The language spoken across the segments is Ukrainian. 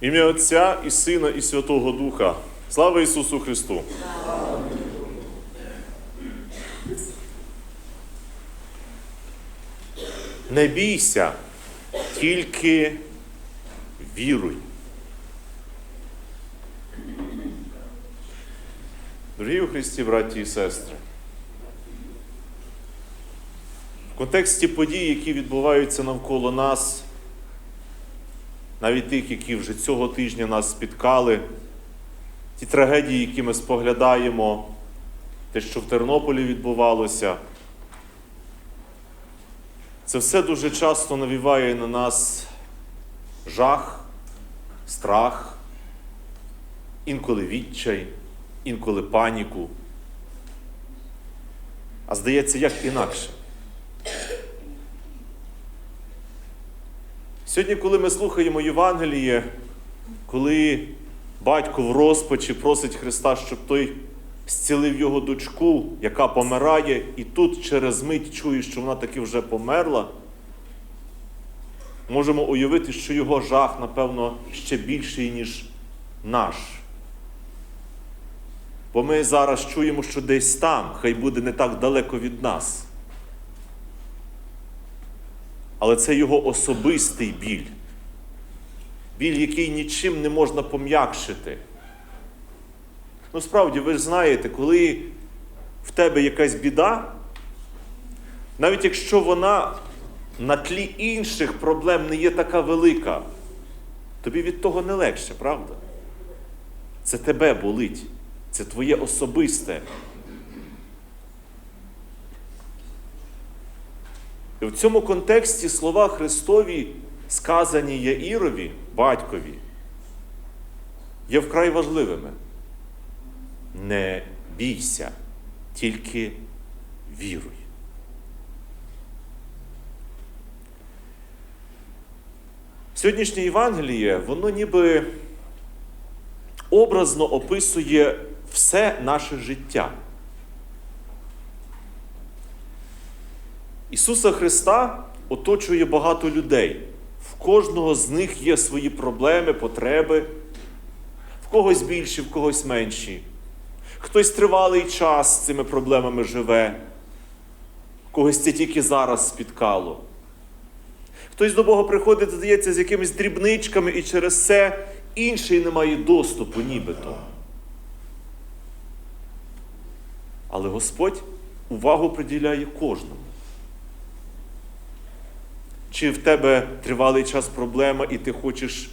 Ім'я Отця і Сина, і Святого Духа. Слава Ісусу Христу! Не бійся, тільки віруй. Дорогі у Христі, браті і сестри, в контексті подій, які відбуваються навколо нас, навіть тих, які вже цього тижня нас спіткали, ті трагедії, які ми споглядаємо, те, що в Тернополі відбувалося, це все дуже часто навіває на нас жах, страх, інколи відчай, інколи паніку. А здається, як інакше. Сьогодні, коли ми слухаємо Євангеліє, коли батько в розпачі просить Христа, щоб той зцілив його дочку, яка помирає, і тут через мить чує, що вона таки вже померла, можемо уявити, що його жах, напевно, ще більший, ніж наш. Бо ми зараз чуємо, що десь там, хай буде не так далеко від нас. Але це його особистий біль. Біль, який нічим не можна пом'якшити. Ну, справді, ви ж знаєте, коли в тебе якась біда, навіть якщо вона на тлі інших проблем не є така велика, тобі від того не легше, правда? Це тебе болить, це твоє особисте. І в цьому контексті слова Христові, сказані Яїрові, батькові, є вкрай важливими. Не бійся, тільки віруй. Сьогоднішнє Євангеліє, воно ніби образно описує все наше життя. Ісуса Христа оточує багато людей. В кожного з них є свої проблеми, потреби, в когось більші, в когось менші. Хтось тривалий час з цими проблемами живе, когось це тільки зараз спіткало. Хтось до Бога приходить, здається, з якимись дрібничками, і через це інший не має доступу, нібито. Але Господь увагу приділяє кожному. Чи в тебе тривалий час проблема, і ти хочеш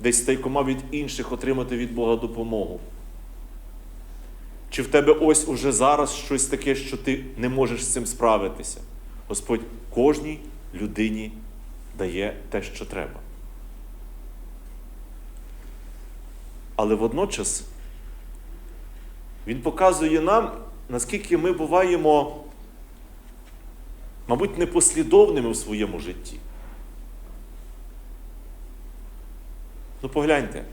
десь тайкома від інших отримати від Бога допомогу? Чи в тебе ось уже зараз щось таке, що ти не можеш з цим справитися? Господь кожній людині дає те, що треба. Але водночас Він показує нам, наскільки ми буваємо мабуть, непослідовними в своєму житті. Ну, погляньте,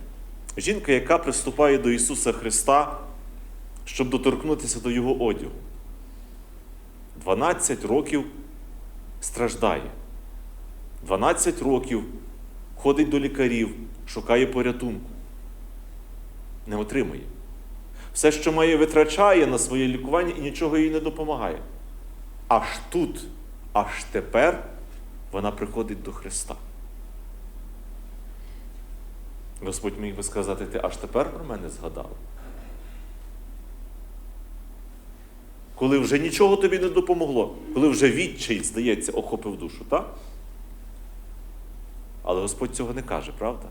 жінка, яка приступає до Ісуса Христа, щоб доторкнутися до Його одягу. 12 років страждає. 12 років ходить до лікарів, шукає порятунку. Не отримує. Все, що має, витрачає на своє лікування і нічого їй не допомагає. Аж тут, аж тепер вона приходить до Христа. Господь міг би сказати, ти аж тепер про мене згадав. Коли вже нічого тобі не допомогло, коли вже відчай, здається, охопив душу, так? Але Господь цього не каже, правда?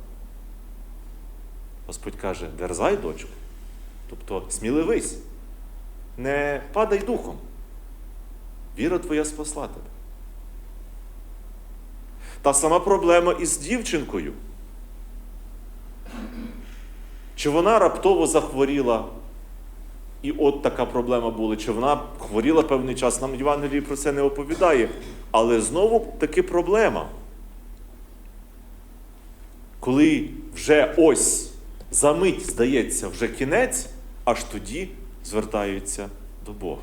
Господь каже, дерзай, дочку, тобто сміливись, не падай духом. Віра твоя спасла тебе. Та сама проблема із дівчинкою. Чи вона раптово захворіла? І от така проблема була, чи вона хворіла певний час, нам Євангелії про це не оповідає. Але знову таки проблема. Коли вже ось за мить, здається, вже кінець, аж тоді звертаються до Бога.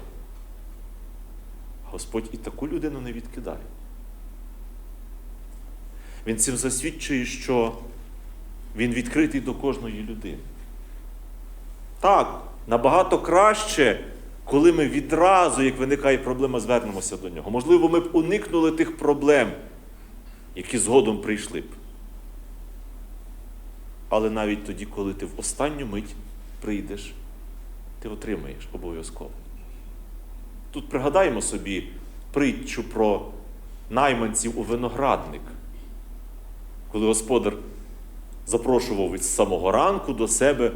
Господь і таку людину не відкидає. Він цим засвідчує, що Він відкритий до кожної людини. Так, набагато краще, коли ми відразу, як виникає проблема, звернемося до нього. Можливо, ми б уникнули тих проблем, які згодом прийшли б. Але навіть тоді, коли ти в останню мить прийдеш, ти отримаєш обов'язково. Тут пригадаємо собі притчу про найманців у виноградник, коли господар запрошував від самого ранку до себе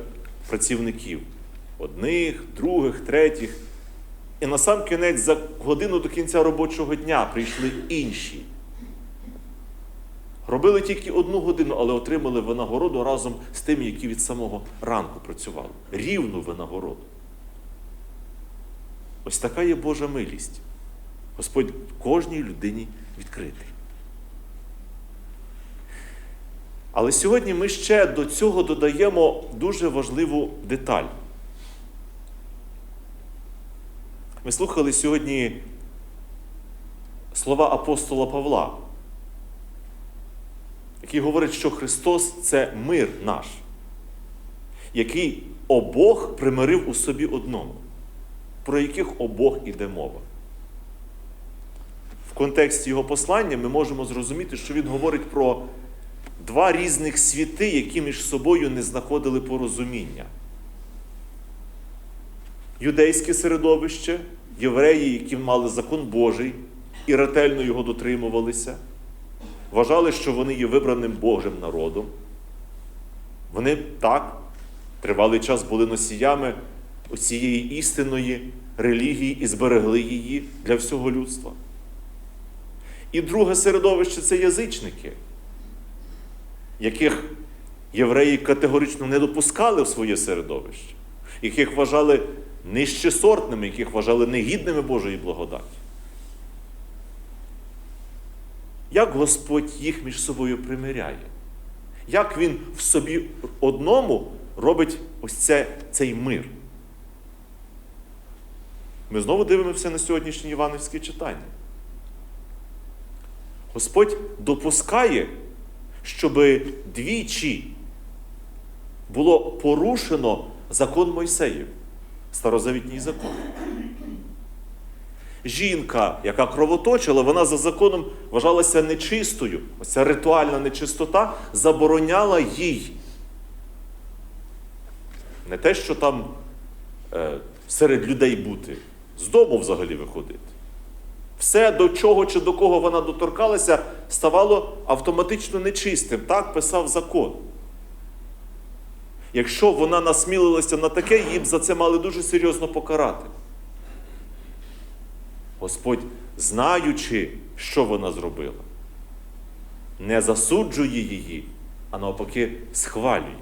працівників одних, других, третіх. І на сам кінець за годину до кінця робочого дня прийшли інші. Робили тільки одну годину, але отримали винагороду разом з тими, які від самого ранку працювали. Рівну винагороду. Ось така є Божа милість. Господь кожній людині відкритий. Але сьогодні ми ще до цього додаємо дуже важливу деталь. Ми слухали сьогодні слова апостола Павла, який говорить, що Христос це мир наш, який обох примирив у собі одному. Про яких обох іде мова? В контексті його послання ми можемо зрозуміти, що він говорить про два різних світи, які між собою не знаходили порозуміння. Юдейське середовище, євреї, які мали закон Божий і ретельно його дотримувалися, вважали, що вони є вибраним Божим народом. Вони так тривалий час були носіями оцієї істинної релігії і зберегли її для всього людства. І друге середовище це язичники, яких євреї категорично не допускали в своє середовище, яких вважали нижчесортними, яких вважали негідними Божої благодаті. Як Господь їх між собою примиряє? Як Він в собі одному робить ось це, цей мир? Ми знову дивимося на сьогоднішнє Івановське читання. Господь допускає, щоб двічі було порушено закон Мойсеїв, старозавітній закон. Жінка, яка кровоточила, вона за законом вважалася нечистою. Оця ритуальна нечистота забороняла їй. Не те, що там е, серед людей бути, з дому взагалі виходити. Все, до чого чи до кого вона доторкалася, ставало автоматично нечистим. Так писав закон. Якщо вона насмілилася на таке, її б за це мали дуже серйозно покарати. Господь, знаючи, що вона зробила, не засуджує її, а навпаки, схвалює.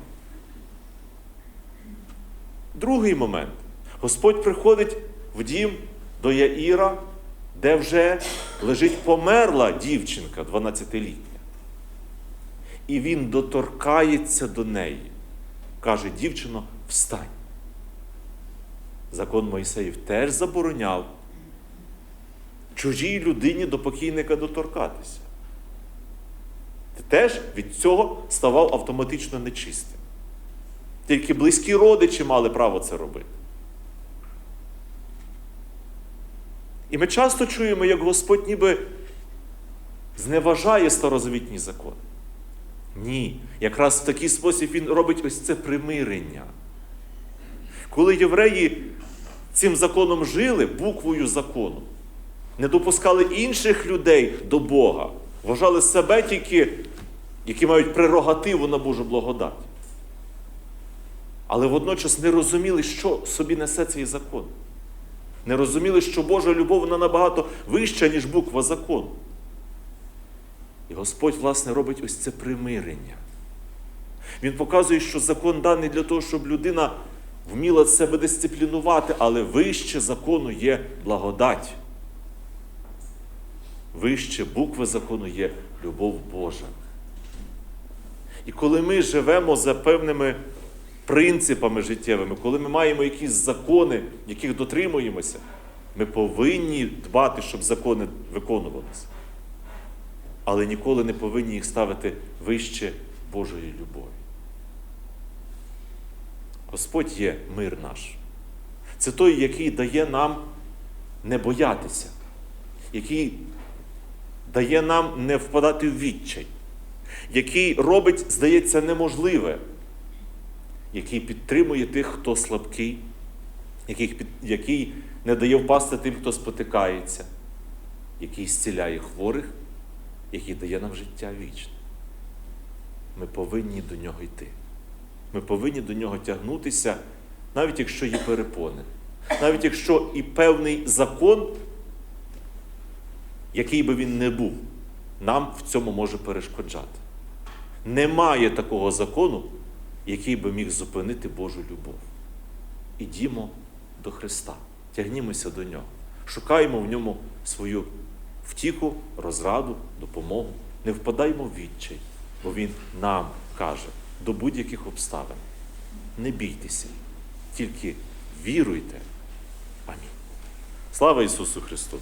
Другий момент. Господь приходить в дім до Яїра, де вже лежить померла дівчинка 12-літня. І він доторкається до неї. Каже, дівчино, встань. Закон Мойсеїв теж забороняв чужій людині до покійника доторкатися. Ти теж від цього ставав автоматично нечистим. Тільки близькі родичі мали право це робити. І ми часто чуємо, як Господь ніби зневажає старозавітній закон. Ні, якраз в такий спосіб Він робить ось це примирення. Коли євреї цим законом жили, буквою закону, не допускали інших людей до Бога, вважали себе тільки, які мають прерогативу на Божу благодать. Але водночас не розуміли, що собі несе цей закон. Не розуміли, що Божа любов вона набагато вища, ніж буква закону. І Господь, власне, робить ось це примирення. Він показує, що закон даний для того, щоб людина вміла себе дисциплінувати, але вище закону є благодать. Вище букви закону є любов Божа. І коли ми живемо за певними принципами життєвими, коли ми маємо якісь закони, яких дотримуємося, ми повинні дбати, щоб закони виконувалися. Але ніколи не повинні їх ставити вище Божої любові. Господь є мир наш. Це той, який дає нам не боятися, який дає нам не впадати в відчай, який робить, здається, неможливе, який підтримує тих, хто слабкий, який, який не дає впасти тим, хто спотикається, який зціляє хворих, який дає нам життя вічне. Ми повинні до нього йти. Ми повинні до нього тягнутися, навіть якщо є перепони, навіть якщо і певний закон, який би він не був, нам в цьому може перешкоджати. Немає такого закону, який би міг зупинити Божу любов. Ідімо до Христа, тягнімося до Нього, шукаємо в ньому свою втіху, розраду, допомогу. Не впадаймо в відчай, бо Він нам каже до будь-яких обставин. Не бійтеся, тільки віруйте. Амінь. Слава Ісусу Христу!